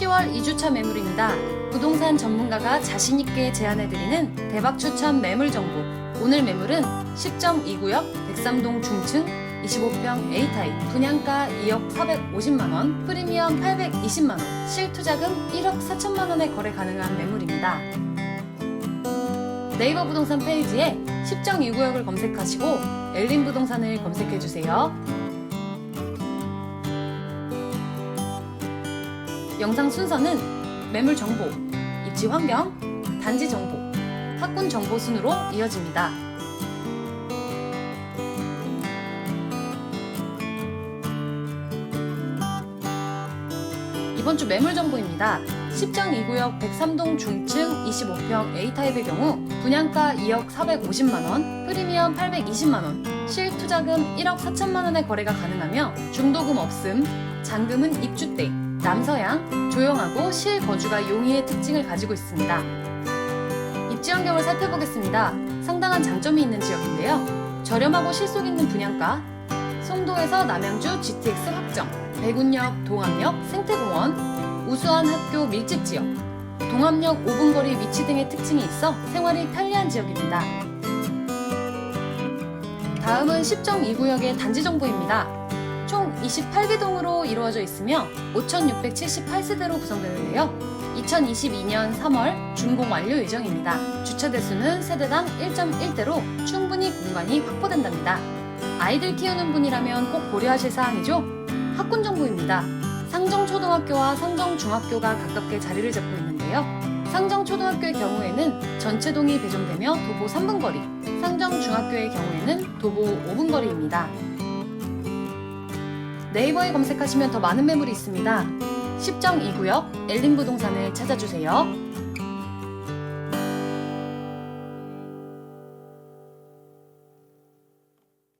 10월 2주차 매물입니다. 부동산 전문가가 자신있게 제안해드리는 대박 추천 매물 정보. 오늘 매물은 10.2구역 103동 중층 25평 A타입 분양가 2억 450만원, 프리미엄 820만원, 실투자금 1억 4천만원에 거래 가능한 매물입니다. 네이버 부동산 페이지에 10.2구역을 검색하시고 엘린 부동산을 검색해주세요. 영상 순서는 매물 정보, 입지 환경, 단지 정보, 학군 정보 순으로 이어집니다. 이번 주 매물 정보입니다. 10.2구역 103동 중층 25평 A타입의 경우 분양가 2억 450만원, 프리미엄 820만원, 실투자금 1억 4천만원의 거래가 가능하며 중도금 없음, 잔금은 입주 때, 남서양, 조용하고 실거주가 용이의 특징을 가지고 있습니다. 입지 환경을 살펴보겠습니다. 상당한 장점이 있는 지역인데요. 저렴하고 실속 있는 분양가, 송도에서 남양주 GTX 확정, 대군역, 동암역, 생태공원, 우수한 학교 밀집 지역, 동암역 5분 거리 위치 등의 특징이 있어 생활이 편리한 지역입니다. 다음은 10.2구역의 단지 정보입니다. 총 28개 동으로 이루어져 있으며 5,678세대로 구성되는데요. 2022년 3월 준공 완료 예정입니다. 주차 대수는 세대당 1.1대로 충분히 공간이 확보된답니다. 아이들 키우는 분이라면 꼭 고려하실 사항이죠. 학군 정보입니다. 상정초등학교와 상정중학교가 가깝게 자리를 잡고 있는데요. 상정초등학교의 경우에는 전체동이 배정되며 도보 3분 거리, 상정중학교의 경우에는 도보 5분 거리입니다. 네이버에 검색하시면 더 많은 매물이 있습니다. 10.2구역 엘린 부동산을 찾아주세요.